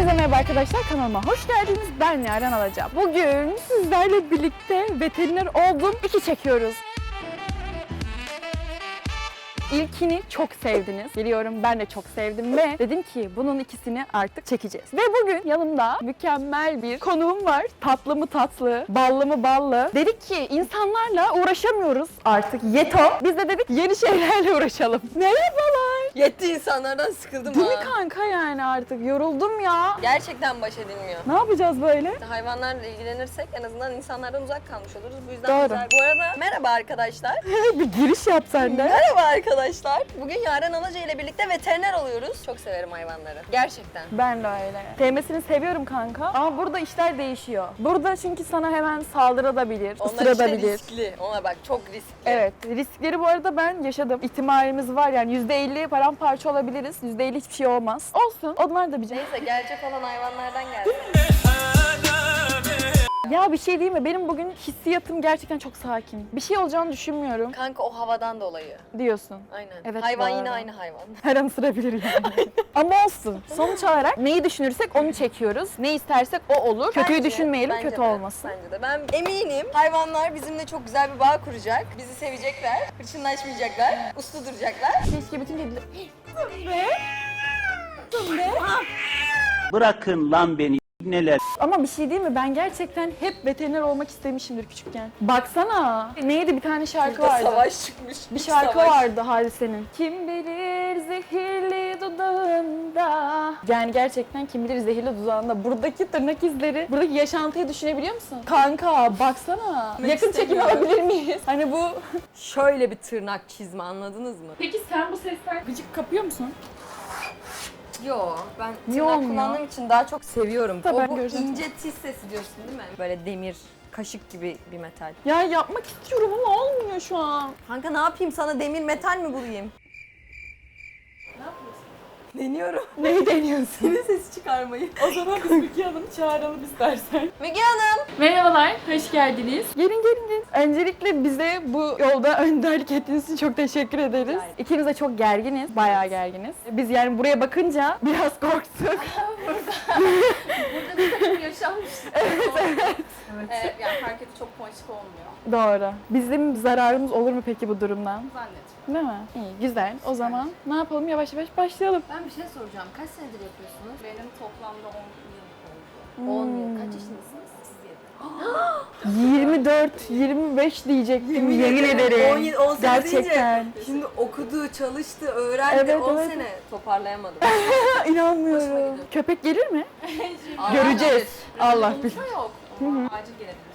Hepinize merhaba arkadaşlar kanalıma hoş geldiniz. Ben Yaren Alaca. Bugün sizlerle birlikte veteriner oldum. İki çekiyoruz. İlkini çok sevdiniz. Biliyorum ben de çok sevdim ve dedim ki bunun ikisini artık çekeceğiz. Ve bugün yanımda mükemmel bir konuğum var. Tatlı mı tatlı, ballı mı ballı. Dedik ki insanlarla uğraşamıyoruz artık. Yeto. Biz de dedik yeni şeylerle uğraşalım. Merhabalar. Yetti insanlardan sıkıldım Değil mi ha. kanka yani artık yoruldum ya. Gerçekten baş edilmiyor. Ne yapacağız böyle? Hayvanlarla ilgilenirsek en azından insanlardan uzak kalmış oluruz. Bu yüzden Doğru. güzel. Bu arada merhaba arkadaşlar. bir giriş yap sen de. merhaba arkadaşlar. Bugün Yaren Alaca ile birlikte veteriner oluyoruz. Çok severim hayvanları. Gerçekten. Ben de öyle. Sevmesini seviyorum kanka. Ama burada işler değişiyor. Burada çünkü sana hemen saldırabilir, Onlar işte ısırabilir. riskli. Ona bak çok riskli. Evet, riskleri bu arada ben yaşadım. İhtimalimiz var yani %50 paramparça olabiliriz. %50 hiçbir şey olmaz. Olsun, onlar da bir. Neyse gelecek olan hayvanlardan geldi. Ya bir şey değil mi? Benim bugün hissiyatım gerçekten çok sakin. Bir şey olacağını düşünmüyorum Kanka o havadan dolayı. diyorsun. Aynen. Evet, Hayvan bu yine arada. aynı hayvan. Her an ısırabilir yani. Ama olsun. Sonuç olarak neyi düşünürsek onu çekiyoruz. Ne istersek o olur. Kötüyü Bence- düşünmeyelim, bence kötü de, olmasın. Bence de. Ben eminim hayvanlar bizimle çok güzel bir bağ kuracak. Bizi sevecekler, hırçınlaşmayacaklar, uslu duracaklar. Keşke bütün kediler... Bırakın lan beni neler. Ama bir şey değil mi? Ben gerçekten hep veteriner olmak istemişimdir küçükken. Baksana. Neydi bir tane şarkı Burada vardı. savaş çıkmış. Bir şarkı savaş. vardı Hadise'nin. Kim bilir zehirli dudağında. Yani gerçekten kim bilir zehirli dudağında. Buradaki tırnak izleri, buradaki yaşantıyı düşünebiliyor musun? Kanka baksana. Yakın çekim istemiyorum. alabilir miyiz? Hani bu... Şöyle bir tırnak çizme anladınız mı? Peki sen bu sesten gıcık kapıyor musun? Yo ben tırnak olmuyor? kullandığım için daha çok seviyorum. Tabii, o ben bu göreceğim. ince tiz sesi diyorsun değil mi? Böyle demir, kaşık gibi bir metal. Ya yapmak istiyorum ama olmuyor şu an. Kanka ne yapayım sana demir metal mi bulayım? Deniyorum. Neyi deniyorsun? Senin sesi çıkarmayı. o zaman biz Müge Hanım'ı çağıralım istersen. Müge Hanım. Merhabalar, hoş geldiniz. Gelin gelin gelin. Öncelikle bize bu yolda önderlik ettiğiniz için çok teşekkür ederiz. ederim. İkiniz de çok gerginiz, bayağı gerginiz. Biz yani buraya bakınca biraz korktuk. yaşanmış. evet, evet. evet. yani herkese çok ponçik olmuyor. Doğru. Bizim zararımız olur mu peki bu durumdan? Zannetmiyorum. Değil mi? İyi, güzel. O zaman ne yapalım? Yavaş yavaş başlayalım. Ben bir şey soracağım. Kaç senedir yapıyorsunuz? Benim toplamda 10 yıl oldu. 10 yıl. Kaç yaşındasınız? Siz 24, 25 diyecektim yemin, ederim. 10 yıl, 10 sene Gerçekten. deyince şimdi okudu, çalıştı, öğrendi. Evet, 10 evet. sene toparlayamadım. İnanmıyorum. Köpek gelir mi? Göreceğiz. Allah bilir. yok. Ama acil gelebilirse tamam.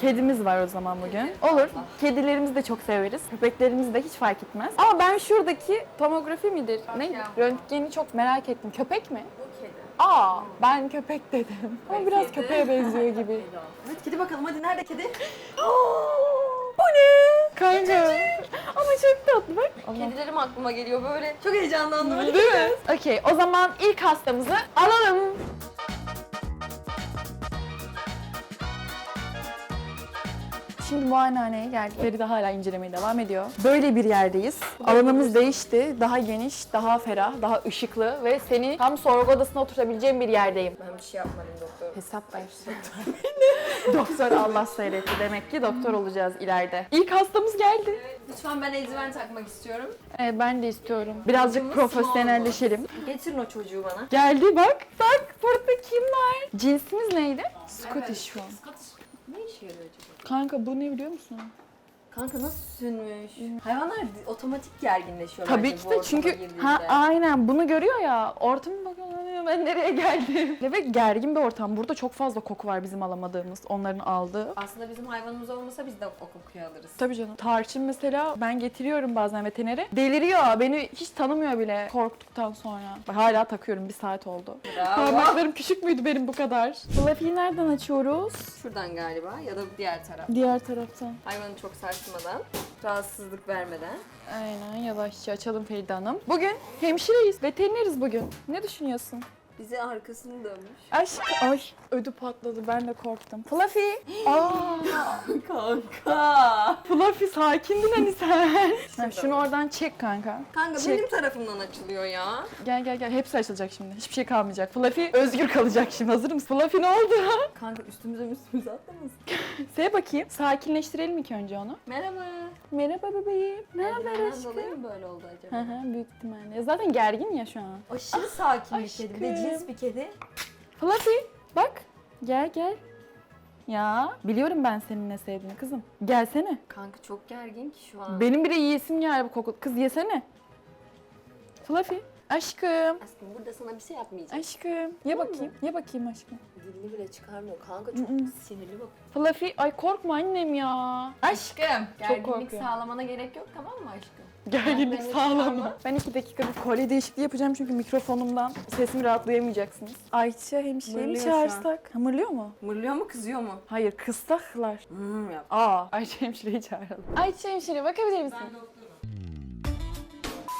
Kedimiz var o zaman bugün. Olur. Kedilerimizi de çok severiz. Köpeklerimizi de hiç fark etmez. Ama ben şuradaki tomografi midir? Ne? Röntgen. Röntgeni çok merak ettim. Köpek mi? Bu kedi. Aa, ben köpek dedim. Ama biraz kedi. köpeğe benziyor gibi. Hadi kedi bakalım hadi nerede kedi? Bu ne? Kanka. Ama çok tatlı bak. Kedilerim aklıma geliyor böyle. Çok heyecanlandım. Değil mi? Okey, o zaman ilk hastamızı alalım. Şimdi muayenehaneye geldik. Feride hala incelemeye devam ediyor. Böyle bir yerdeyiz. Alanımız değişti. Daha geniş, daha ferah, daha ışıklı ve seni tam sorgu odasına oturtabileceğim bir yerdeyim. Ben bir şey yapmadım doktor. Hesap ver. doktor Allah seyretti. Demek ki doktor olacağız ileride. İlk hastamız geldi. Lütfen ben eldiven takmak istiyorum. Evet, ben de istiyorum. Birazcık profesyonelleşelim. Getirin o çocuğu bana. Geldi bak. Bak burada kim var? Cinsimiz neydi? Scottish şu an. Ne yarıyor acaba? Kanka bu ne biliyor musun? Kanka nasıl sünmüş? Hayvanlar di- otomatik gerginleşiyor Tabii ki de çünkü ha aynen bunu görüyor ya. Ortama bakıyor ben nereye geldim. Ve gergin bir ortam. Burada çok fazla koku var bizim alamadığımız, onların aldığı. Aslında bizim hayvanımız olmasa biz de o kokuyu alırız. Tabii canım. Tarçın mesela ben getiriyorum bazen veterinere. Deliriyor. Beni hiç tanımıyor bile korktuktan sonra. Bak hala takıyorum. Bir saat oldu. Bravo. Parmaklarım küçük müydü benim bu kadar? Fluffy'yi nereden açıyoruz? Şuradan galiba ya da diğer taraf. Diğer taraftan. Hayvanı çok sarsmadan, rahatsızlık vermeden. Aynen yavaşça açalım Feride Hanım. Bugün hemşireyiz, veterineriz bugün. Ne düşünüyorsun? Bize arkasını dönmüş. Aşk. Ay ödü patladı ben de korktum. Fluffy. Aa. Kanka. Fluffy sakindin hani sen. Ha, şunu oradan çek kanka. Kanka Çek. benim tarafımdan açılıyor ya. Gel gel gel. Hepsi açılacak şimdi. Hiçbir şey kalmayacak. Fluffy özgür kalacak şimdi. Hazır mısın? Fluffy ne oldu? Kanka üstümüze üstümüze atlamasın. Seye bakayım. Sakinleştirelim ilk önce onu. Merhaba. Merhaba bebeğim. Haber Eldivenden aşkım? dolayı mı böyle oldu Hı acaba? hı büyük ihtimalle. Zaten gergin ya şu an. Aşırı sakin bir kedi. Aşkım. Cins bir kedi. Fluffy bak. Gel gel. Ya biliyorum ben senin ne sevdiğini kızım. Gelsene. Kanka çok gergin ki şu an. Benim bile yiyesim geldi bu koku. Kız yesene. Fluffy. Aşkım. Aşkım burada sana bir şey yapmayacağım. Aşkım. Ye bakayım. Ye bakayım aşkım. Dilini bile çıkarmıyor. Kanka çok sinirli bak. Fluffy. Ay korkma annem ya. Aşkım. Gerginlik korkuyorum. sağlamana gerek yok tamam mı aşkım? Gerginlik Ben de sağlama. tamam. Ben iki dakika bir kolye değişikliği yapacağım çünkü mikrofonumdan sesimi rahatlayamayacaksınız. Ayça hemşire mi Mırlıyor şu an. çağırsak? Ha, Mırlıyor mu? Mırlıyor mu kızıyor mu? Hayır kıssaklar. Hmm yap. Aa Ayça hemşireyi çağıralım. Ayça hemşire bakabilir misin?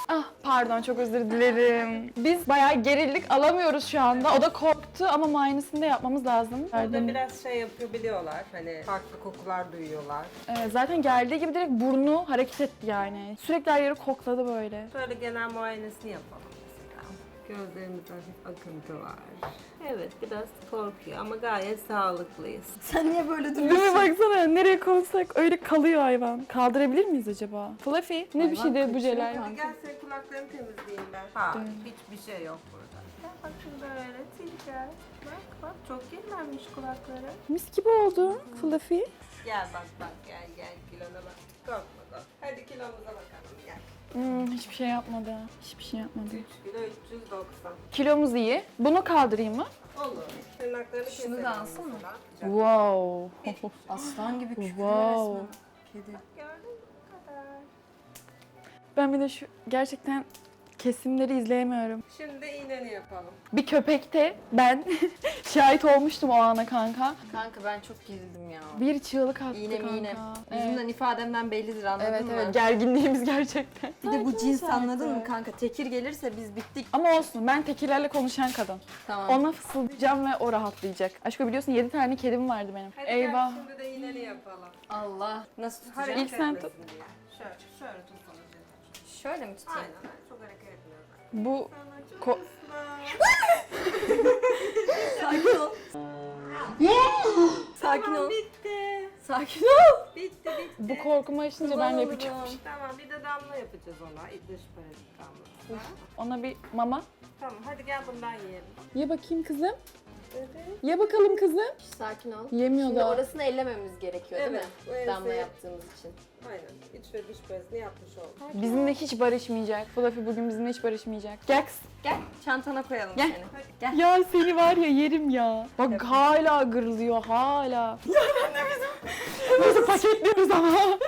Ah pardon çok özür dilerim. Biz bayağı gerildik alamıyoruz şu anda. O da korktu ama muayenesini de yapmamız lazım. Orada Yardım- biraz şey yapabiliyorlar. Hani farklı kokular duyuyorlar. Evet, zaten geldiği gibi direkt burnu hareket etti yani. Sürekli her yeri kokladı böyle. Şöyle genel muayenesini yapalım. Gözlerimizde hafif akıntı var. Evet biraz korkuyor ama gayet sağlıklıyız. Sen niye böyle Değil mi duruyorsun? baksana nereye koysak öyle kalıyor hayvan. Kaldırabilir miyiz acaba? Fluffy ne bir şey de bu kanka. Hadi gel senin kulaklarını temizleyeyim ben. Ha hiçbir şey yok burada. Gel bakın böyle sileceğiz. Bak bak çok kirlenmiş kulakları. Mis gibi oldu Fluffy. Gel bak bak gel gel kilona bak. Korkma korkma. Hadi kilomuza gel. Hmm, hiçbir şey yapmadı. Hiçbir şey yapmadı. 3 kilo 390. Kilomuz iyi. Bunu kaldırayım mı? Olur. Tırnaklarını Şunu da alsana. mesela. Wow. Aslan gibi kükrüyor Wow. resmen. Kedi. Gördün mü bu kadar? Ben bir de şu gerçekten kesimleri izleyemiyorum. Şimdi iğneni yapalım. Bir köpekte ben şahit olmuştum o ana kanka. Kanka ben çok gerildim ya. Bir çığlık attı İğne kanka. mi iğne? Evet. Yüzümden ifademden bellidir anladın Evet mı? evet gerginliğimiz gerçekten. Bir de bu cins anladın mı kanka? Tekir gelirse biz bittik. Ama olsun ben tekirlerle konuşan kadın. Tamam. Ona fısıldayacağım ve o rahatlayacak. Aşko biliyorsun 7 tane kedim vardı benim. Hadi Eyvah. gel şimdi de iğneni yapalım. Allah. Nasıl tutacağım? Hareket İlk sen etmesin diye. Şöyle, şöyle tutalım. Şöyle mi tutayım? Aynen, aynen. Çok hareket etmiyorum. Bu Ko-. Sakin ol. Sakin ol. Bitti. Sakin ol. Bitti, bitti. bu korkumu aşınca ben yapacağım. Tamam, bir de damla yapacağız ona. İddiş parazit damla. Ona bir mama. Tamam, hadi gel bundan yiyelim. Ye bakayım kızım. Evet. Ye bakalım kızım. Sakin ol. Yemiyor Şimdi da. orasını ellememiz gerekiyor değil Evet, mi? bu Damla yaptığımız için. Aynen. İç ve dış parazitini yapmış olduk. Bizimle hiç barışmayacak. Fluffy bugün bizimle hiç barışmayacak. Gel kız. Gel çantana koyalım Gel. seni. Gel. Ya seni var ya yerim ya. Bak hala gırlıyor hala. Ya ben de bizim. Nasıl paketliyoruz ama.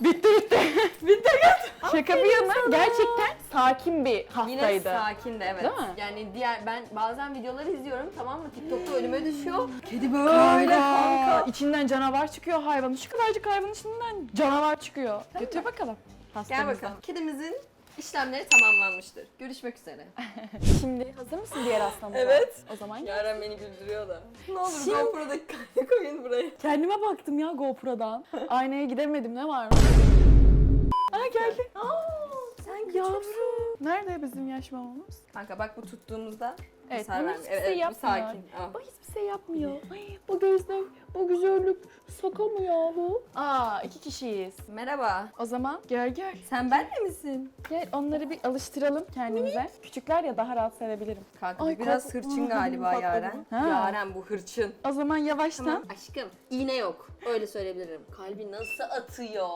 bitti bitti. bitti bitti. Şaka bir yana gerçekten sakin bir Yine hastaydı. sakin de evet. Değil mi? Yani diğer ben bazen videoları izliyorum tamam mı? TikTok'ta önüme düşüyor. Kedi böyle Kanka, içinden canavar çıkıyor hayvanın. Şu kadarcık hayvanın içinden canavar çıkıyor. Götür bakalım. Gel hastamıza. bakalım. Kedimizin işlemleri tamamlanmıştır. Görüşmek üzere. Şimdi hazır mısın diğer hastamıza? Evet. O zaman Yaren beni güldürüyor da. Ne olur Şimdi- GoPro'daki kaydı koyun buraya. kendime baktım ya GoPro'dan. Aynaya gidemedim ne var mı? Aa geldi. Sen Yavrum. Nerede bizim yaş mamamız? Kanka bak bu tuttuğumuzda Evet, hasar bunu vermiyor. hiçbir Evet, şey evet, bu yapmıyor. sakin. Al. O hiçbir şey yapmıyor. Ay, bu gözler, bu güzellik şaka mı yahu? Aa iki kişiyiz. Merhaba. O zaman gel gel. Sen benle misin? Gel onları bir alıştıralım kendimize. Küçükler ya daha rahat sevebilirim. Kanka Ay, bu biraz korkma. hırçın galiba Patladı. Yaren. Ha. Yaren bu hırçın. O zaman yavaştan. Tamam. Aşkım iğne yok. Öyle söyleyebilirim. Kalbi nasıl atıyor?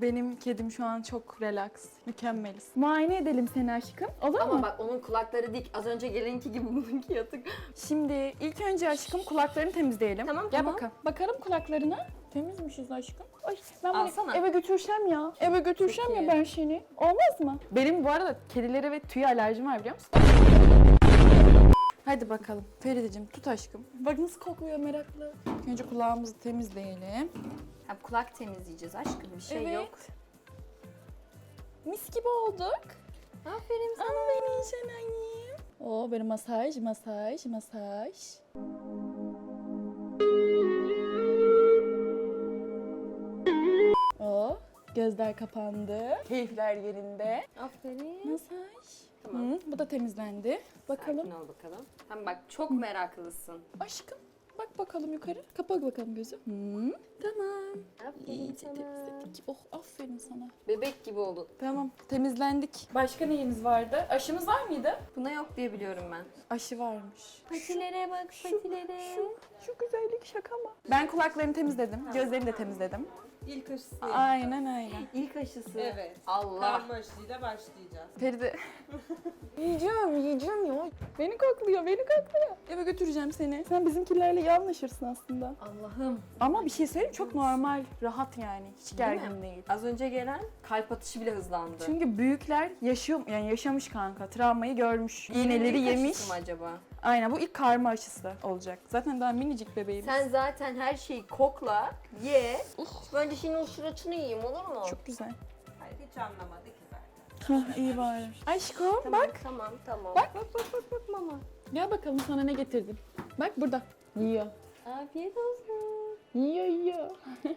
Benim kedim şu an çok relax. Mükemmeliz. Muayene edelim seni aşkım. Olur Ama mu? bak onun kulakları dik. Az önce gelinki gibi bununki yatık. Şimdi ilk önce aşkım kulaklarını temizleyelim. Tamam, Gel tamam. bakalım. Bakalım kulaklarına. Temizmişiz aşkım. Ay ben bunu Alsana. eve götürsem ya. Eve götürsem Çok ya ben seni. Olmaz mı? Benim bu arada kedilere ve tüye alerjim var biliyor musun? Hadi bakalım. Ferideciğim tut aşkım. Bak nasıl kokluyor meraklı. İlk Önce kulağımızı temizleyelim. Ha, kulak temizleyeceğiz aşkım. Bir şey Evet. yok. Mis gibi olduk. Aferin Ama benim şenayim. O böyle masaj, masaj, masaj. Gözler kapandı. Keyifler yerinde. Aferin. Masaj. Tamam. Hı, bu da temizlendi. Bakalım. Sakin ol bakalım. Tamam bak çok meraklısın. Aşkım bak bakalım yukarı. Kapat bakalım gözü. Hı, tamam. Aferin İyice sana. temizledik. Oh aferin sana. Bebek gibi oldun. Tamam temizlendik. Başka neyimiz vardı? Aşımız var mıydı? Buna yok diye biliyorum ben. Aşı varmış. Patilere bak patilere. Şu, şu güzellik şaka mı? Ben kulaklarını temizledim. Gözlerini de temizledim. İlk aşısı Aynen aynen. İlk aşısı. Evet. Allah. Karma aşıyla başlayacağız. Feride. yiyeceğim, yiyeceğim ya. Beni kokluyor, beni kokluyor. Eve götüreceğim seni. Sen bizimkilerle iyi anlaşırsın aslında. Allah'ım. Ama bir şey söyleyeyim çok normal, rahat yani. Hiç gergin değil. Az önce gelen kalp atışı bile hızlandı. Çünkü büyükler yaşıyor, yani yaşamış kanka. Travmayı görmüş. İğneleri İlk yemiş. aşısı mı acaba? Aynen bu ilk karma aşısı olacak. Zaten daha minicik bebeğim. Sen zaten her şeyi kokla, ye. Bence şimdi o suratını yiyeyim olur mu? Çok güzel. Hayır hiç anlamadı ki zaten. Hah iyi bari. Aşkım Tamam, bak. Tamam tamam. Bak. bak bak bak, bak mama. Gel bakalım sana ne getirdim. Bak burada. Yiyor. Afiyet olsun. Yiyor yiyor.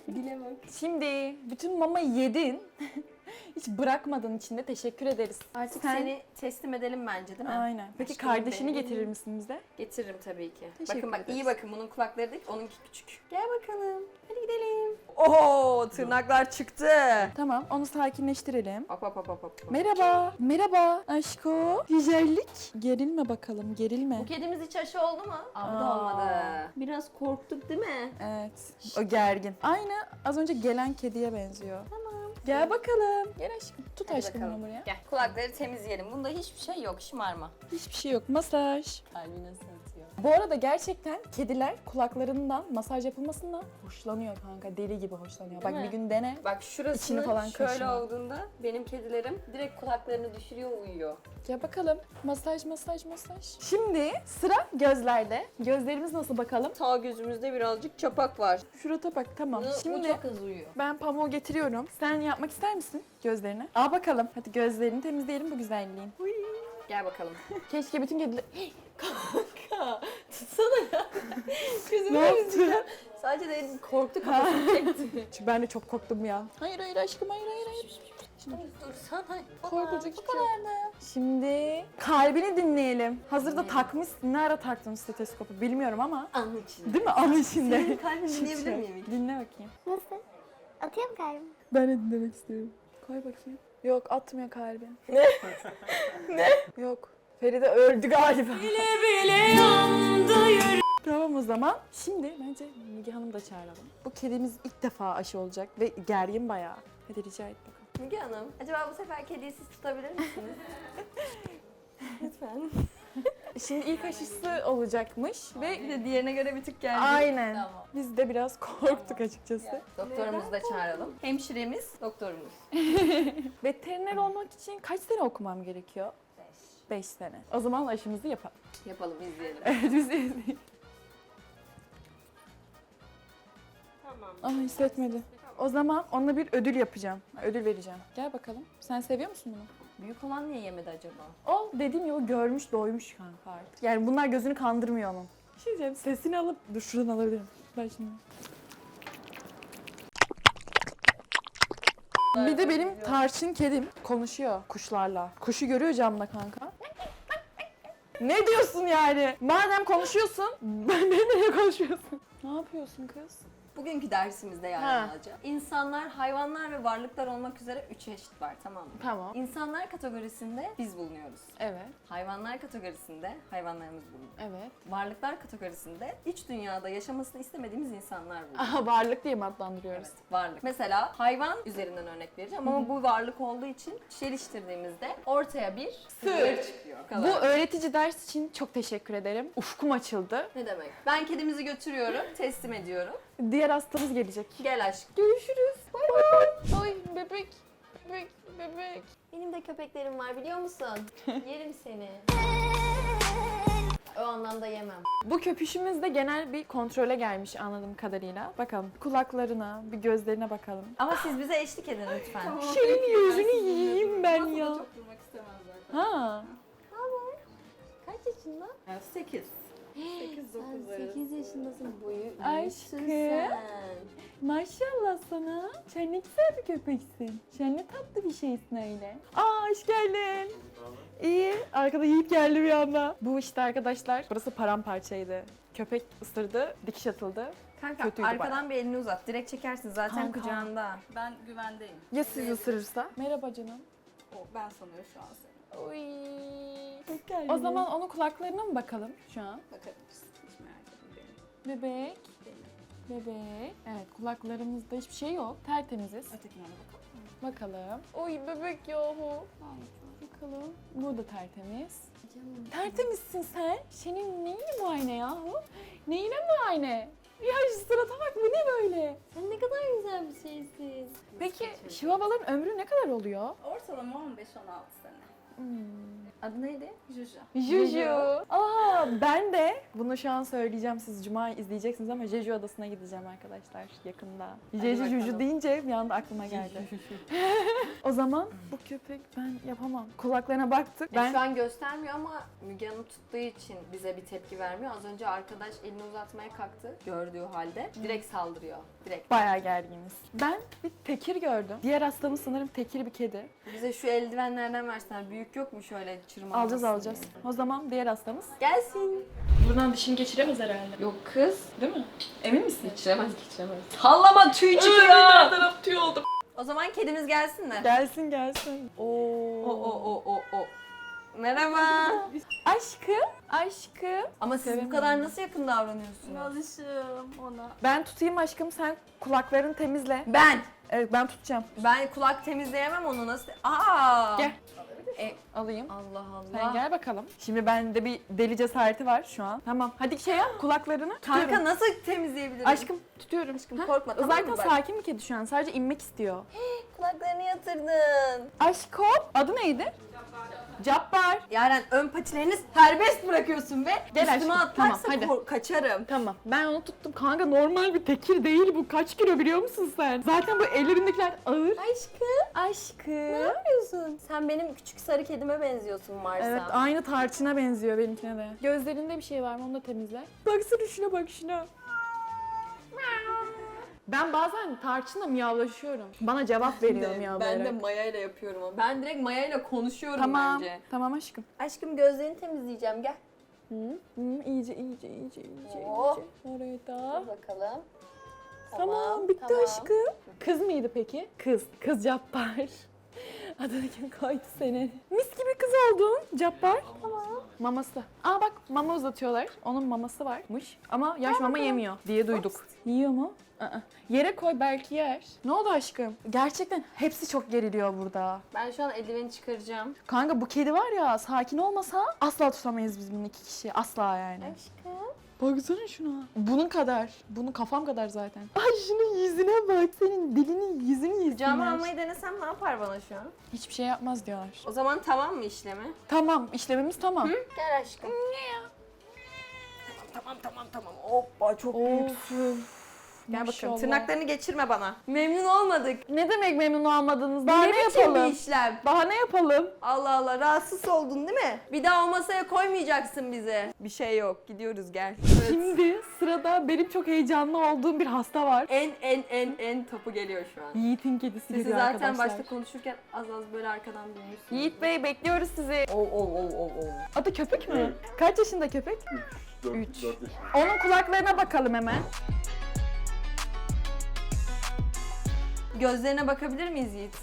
Dile bak. Şimdi bütün mama yedin. Hiç bırakmadın içinde. Teşekkür ederiz. Artık Sen- seni teslim edelim bence değil mi? Aynen. Peki Aşkım kardeşini benim. getirir misin bize? Getiririm tabii ki. Teşekkür bakın bak ederiz. iyi bakın bunun kulakları dik, onunki küçük. Gel bakalım. Hadi gidelim. Oo tırnaklar çıktı. Tamam, onu sakinleştirelim. Hop hop hop hop hop. Merhaba. Merhaba aşko. Güzellik. Gerilme bakalım, gerilme. Bu kedimiz hiç aşı oldu mu? Aa. olmadı. Biraz korktuk değil mi? Evet. O gergin. Aynı az önce gelen kediye benziyor. Tamam. Gel bakalım. Gel aşkım. Tut Hadi aşkım bakalım. buraya. Gel kulakları temizleyelim. Bunda hiçbir şey yok şımarma. Hiçbir şey yok. Masaj. Kalbi nasıl atıyor? Bu arada gerçekten kediler kulaklarından masaj yapılmasından hoşlanıyor kanka. Deli gibi hoşlanıyor. Bak mi? bir gün dene. Bak şurasını İçini falan şöyle kaşıma. olduğunda benim kedilerim direkt kulaklarını düşürüyor uyuyor. Gel bakalım. Masaj, masaj, masaj. Şimdi sıra gözlerde. Gözlerimiz nasıl bakalım? Sağ gözümüzde birazcık çapak var. Şurada bak tamam. Bu, Şimdi bu çok hızlı uyuyor. ben pamuğu getiriyorum. Sen yapmak ister misin gözlerini? Al bakalım. Hadi gözlerini temizleyelim bu güzelliğin. Gel bakalım. Keşke bütün kediler... Kanka tutsana ya. Gözümü Ne yaptı? Sadece de korktu kafasını çekti. Çünkü ben de çok korktum ya. Hayır hayır aşkım hayır hayır hayır. Dursana. Korkulacak hiçbir şey yok. Şimdi kalbini dinleyelim. Hazırda takmışsın. Ne ara taktın stetoskopu bilmiyorum ama. An içinde. Değil mi? An içinde. Senin kalbini dinleyebilir miyim? Dinle bakayım. Nasıl? Atıyor mu kalbim? Ben de dinlemek istiyorum. Koy bakayım. Yok atmıyor kalbin. Ne? ne? Yok. Feride öldü galiba. Bile bile yandı Tamam o zaman. Şimdi bence Müge Hanım da çağıralım. Bu kedimiz ilk defa aşı olacak ve gergin bayağı. Hadi rica et bakalım. Müge Hanım, acaba bu sefer kediyi siz tutabilir misiniz? Lütfen. Şimdi ilk aşısı olacakmış ve Bir de diğerine göre bir tık geldi. aynen. Tamam. Biz de biraz korktuk açıkçası. Doktorumuzu da çağıralım. Hemşiremiz, doktorumuz. Veteriner olmak için kaç sene okumam gerekiyor? 5 sene. O zaman aşımızı yapalım. Yapalım, izleyelim. Evet biz izleyelim. Tamam. Ah hissetmedi. O zaman onunla bir ödül yapacağım. Ödül vereceğim. Gel bakalım. Sen seviyor musun bunu? Büyük olan niye yemedi acaba? O dediğim gibi o görmüş doymuş kanka artık. Yani bunlar gözünü kandırmıyor onun. Bir şey diyeceğim sesini alıp dur şuradan alabilirim. Ben şimdi. Bir de benim tarçın kedim konuşuyor kuşlarla. Kuşu görüyor camda kanka. Ne diyorsun yani? Madem konuşuyorsun, ben benimle konuşuyorsun. Ne yapıyorsun kız? Bugünkü dersimizde yani Ha. alacağım. İnsanlar, hayvanlar ve varlıklar olmak üzere üç eşit var tamam mı? Tamam. İnsanlar kategorisinde biz bulunuyoruz. Evet, Hayvanlar kategorisinde hayvanlarımız bulunuyor. evet. Varlıklar kategorisinde iç dünyada yaşamasını istemediğimiz insanlar bulunuyor. Aha varlık diye mi adlandırıyoruz? Evet, varlık. Mesela hayvan üzerinden örnek vereceğim ama bu varlık olduğu için çeliştirdiğimizde ortaya bir sığır çıkıyor. Bu Bu öğretici ders için çok teşekkür ederim. Ufkum açıldı. ne demek? Ben kedimizi götürüyorum, teslim ediyorum. Diğer hastamız gelecek. Gel aşkım. Görüşürüz. Bay bay. Ay bebek. Bebek. Bebek. Benim de köpeklerim var biliyor musun? Yerim seni. O anlamda yemem. Bu köpüşümüz de genel bir kontrole gelmiş anladığım kadarıyla. Bakalım kulaklarına, bir gözlerine bakalım. Ama siz bize eşlik edin lütfen. Senin yüzünü yiyeyim ben ya. Çok durmak istemez zaten. Ha. Kaç? yaşında? 8. Sen 8 yaşındasın. Boyu Aşkım. sen. Maşallah sana. Sen ne güzel bir köpeksin. Sen ne tatlı bir şeysin öyle. Aa hoş geldin. İyi. Arkada Yiğit geldi bir anda. Bu işte arkadaşlar. Burası paramparçaydı. Köpek ısırdı, dikiş atıldı. Kanka Kötüydü arkadan bir elini uzat. Direkt çekersin zaten Kanka. kucağında. Ben güvendeyim. Ya siz ısırırsa? Merhaba canım. O ben sanıyor şu an seni. Uy. O zaman onun kulaklarına mı bakalım şu an? Bakabilirsin. Hiç merak etme benim. Bebek. Bebek. Evet kulaklarımızda hiçbir şey yok. Tertemiziz. Ötekine de bakalım. Bakalım. Oy bebek yahu. Bakalım. Bu da tertemiz. Tertemizsin sen. Senin neyin muayene yahu? Neyine muayene? Ya şu surata bak bu ne böyle? Sen ne kadar güzel bir şeysin. Peki şivabaların ömrü ne kadar oluyor? Ortalama 15-16 sene. Adı neydi? Juju. Juju. Aa ben de bunu şu an söyleyeceğim siz cuma izleyeceksiniz ama Jeju adasına gideceğim arkadaşlar yakında. Jeju bakalım. Juju deyince bir anda aklıma geldi. o zaman bu köpek ben yapamam. Kulaklarına baktık. Ben... Ben Şu an göstermiyor ama Müge Hanım tuttuğu için bize bir tepki vermiyor. Az önce arkadaş elini uzatmaya kalktı gördüğü halde. Direkt saldırıyor. Direkt. bayağı gerginiz. Ben bir tekir gördüm. Diğer hastamız sanırım tekir bir kedi. Bize şu eldivenlerden versinler. Büyük yok mu şöyle çırmalamasın Alacağız alacağız. O zaman diğer hastamız. Gelsin. Buradan dişini geçiremez herhalde. Yok kız. Değil mi? Emin misin? Geçiremez geçiremez. Sallama tüy çıkıyor. taraf tüy oldu. o zaman kedimiz gelsin de. Gelsin gelsin. Oo. O o o o o. Merhaba. Aşkım, aşkım. Ama siz bu kadar nasıl yakın davranıyorsunuz? Alışım ona. Ben tutayım aşkım sen kulaklarını temizle. Ben. Evet ben tutacağım. Ben kulak temizleyemem onu nasıl? Aa. Gel. E, Alayım. Allah Allah. Sen gel bakalım. Şimdi bende bir deli cesareti var şu an. Tamam. Hadi şey yap kulaklarını. Kanka Tutuyorum. nasıl temizleyebilirim? Aşkım tutuyorum. Aşkım korkma tamam Zaten mı? Bak, sakin bir kedi şu an. Sadece inmek istiyor. kulaklarını yatırdın. Aşkım. Adı neydi? Cabbar. Yaren ön patilerini serbest bırakıyorsun ve Gel üstüme aşkım, atlarsa tamam, hadi. kor- kaçarım. Tamam. Ben onu tuttum. Kanka normal bir tekir değil bu. Kaç kilo biliyor musun sen? Zaten bu ellerindekiler ağır. Aşkım Aşkım. ne yapıyorsun? Sen benim küçük sarı kedime benziyorsun Mars'a. Evet aynı tarçına benziyor benimkine de. Gözlerinde bir şey var mı onu da temizle. Baksana şuna bak şuna. Ben bazen tarçınla miyavlaşıyorum. Bana cevap veriyor ben miyavlayarak. de Maya ile yapıyorum ama. Ben direkt Maya ile konuşuyorum Tamam, bence. tamam aşkım. Aşkım gözlerini temizleyeceğim gel. Hı, hı, iyice iyice iyice iyice Oh. iyice. Oraya da. Dur bakalım. Tamam, bitti tamam. aşkım. Kız mıydı peki? Kız. Kız Cabbar. Adını kim koydu senin? Mis gibi kız oldun Cabbar. Tamam. Maması. Aa bak mama uzatıyorlar. Onun maması varmış. Ama yaş mama yemiyor diye duyduk. Yiyor mu? Aa. Yere koy belki yer. Ne oldu aşkım? Gerçekten hepsi çok geriliyor burada. Ben şu an eldiveni çıkaracağım. Kanka bu kedi var ya sakin olmasa asla tutamayız biz bunu iki kişi. Asla yani. Aşkım. Baksana şuna. Bunun kadar. Bunun kafam kadar zaten. Ay şunun yüzüne bak. Senin dilinin yüzünü Kucağıma yesinler. almayı denesem ne yapar bana şu an? Hiçbir şey yapmaz diyorlar. O zaman tamam mı işlemi? Tamam işlemimiz tamam. Gel aşkım. Ne ya? Tamam tamam tamam. Hoppa çok büyük. Gel bakalım. maşallah. Tırnaklarını geçirme bana. Memnun olmadık. Ne demek memnun olmadınız? Daha ne ne biçim yapalım? bir işlem? Daha ne yapalım? Allah Allah rahatsız oldun değil mi? Bir daha o masaya koymayacaksın bizi. Bir şey yok. Gidiyoruz gel. Şimdi sırada benim çok heyecanlı olduğum bir hasta var. En en en en topu geliyor şu an. Yiğit'in kedisi Sesi geliyor zaten arkadaşlar. başta konuşurken az az böyle arkadan duyuyorsun. Yiğit Bey bekliyoruz sizi. Oh oh oh oh oh. Adı köpek mi? Kaç yaşında köpek? 4, Üç. 4 yaşında. Onun kulaklarına bakalım hemen. Gözlerine bakabilir miyiz Yiğit?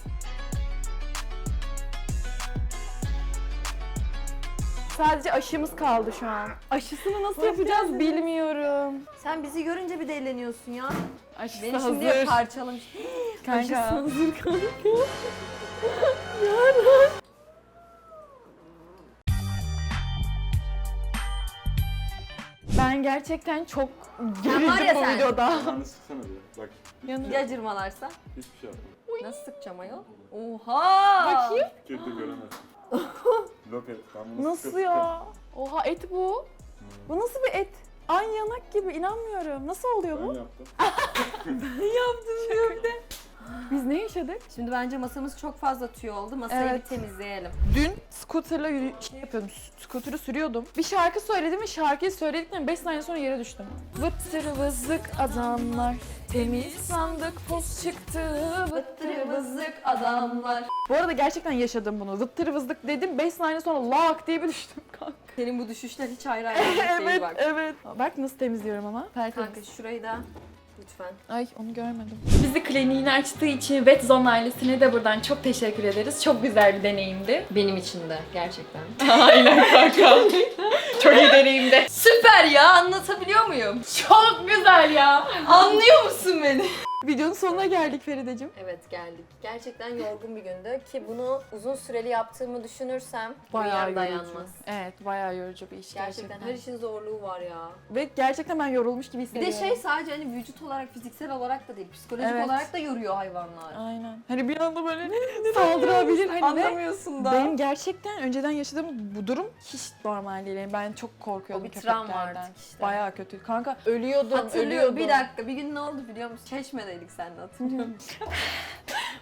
Sadece aşımız kaldı şu an. Aşısını nasıl yapacağız bilmiyorum. Sen bizi görünce bir deleniyorsun ya. Aşısı Beni hazır. şimdiye parçalamış. Kanka. hazır kanka. Ben gerçekten çok var gerildim ya bu sen. videoda. Yanağını sıksana bir. Bak Yanı- Ya cırmalarsa? hiçbir şey yapma. Nasıl sıkacağım ayol? Oha! Bakayım. Kedi göremezsin. Lope. Ben bunu Nasıl sıkı ya? Oha et bu. Bu nasıl bir et? Ay yanak gibi inanmıyorum. Nasıl oluyor. Ben bu? yaptım. Yaptım gömde. Biz ne yaşadık? Şimdi bence masamız çok fazla tüy oldu. Masayı Evet. bir temizleyelim. Dün scooterla yürü- şey yapıyordum, scooter'ı sürüyordum. Bir şarkı söyledim ve şarkıyı söyledikten 5 saniye sonra yere düştüm. Vıttır vızlık adamlar, temiz sandık poz çıktı. Vıttır vızlık adamlar. Bu arada gerçekten yaşadım bunu. Vıttır vızlık dedim 5 saniye sonra lak diye bir düştüm kanka. Senin bu düşüşler hiç ayrı ayrı değil evet, bak. evet. Bak nasıl temizliyorum ama. Kanka şurayı da lütfen. Ay onu görmedim. Bizi kliniğini açtığı için Wet Zone ailesine de buradan çok teşekkür ederiz. Çok güzel bir deneyimdi. Benim için de gerçekten. Aynen kanka. çok iyi deneyimdi. Süper ya anlatabiliyor muyum? Çok güzel ya. Anlıyor musun beni? Videonun sonuna geldik Ferideciğim. Evet geldik. Gerçekten yorgun bir gündü ki bunu uzun süreli yaptığımı düşünürsem Bayağı yorucu. dayanmaz. Evet bayağı yorucu bir iş gerçekten. Gerçekten her işin zorluğu var ya. Ve gerçekten ben yorulmuş gibi Bir hissediyorum. de şey sadece hani vücut olarak, fiziksel olarak da değil, psikolojik Evet. olarak da yoruyor hayvanlar. Aynen. Hani bir anda böyle saldırabilir. Hani ve Anlamıyorsun da. benim gerçekten önceden yaşadığım bu durum hiç normal değil. Yani ben çok korkuyordum O bir travma köpeklerden. artık işte. Bayağı kötü. Kanka ölüyordum, Hatırlıyorum. ölüyordum. Bir dakika bir gün ne oldu biliyor musun? Çeşme'deydik sen de hatırlıyor musun?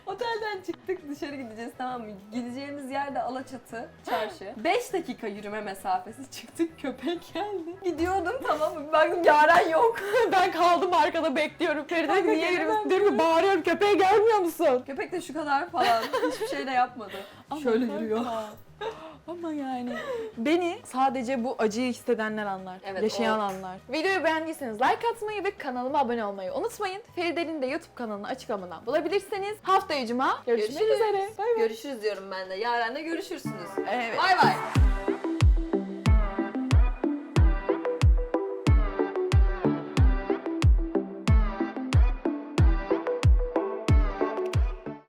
Otelden çıktık dışarı gideceğiz tamam mı? Gideceğimiz yerde Alaçatı çarşı. 5 dakika yürüme mesafesi çıktık köpek geldi. Gidiyordum tamam mı? Baktım Yaren yok. ben kaldım arkada bekliyorum. Feride dedi niye yürüyorsun? Diyorum ki bağırıyorum köpeğe gelmiyor musun? Köpek de şu kadar falan. Hiçbir şey de yapmadı. Şöyle yürüyor. Ama yani beni sadece bu acıyı hissedenler anlar. Evet, yaşayan o. anlar. Videoyu beğendiyseniz like atmayı ve kanalıma abone olmayı unutmayın. Feride'nin de YouTube kanalını açıklamadan bulabilirsiniz. Haftaya cuma görüşmek Görüşürüz. üzere. Bay bay. Görüşürüz diyorum ben de. Yaren'le görüşürsünüz. Evet. Bay bay.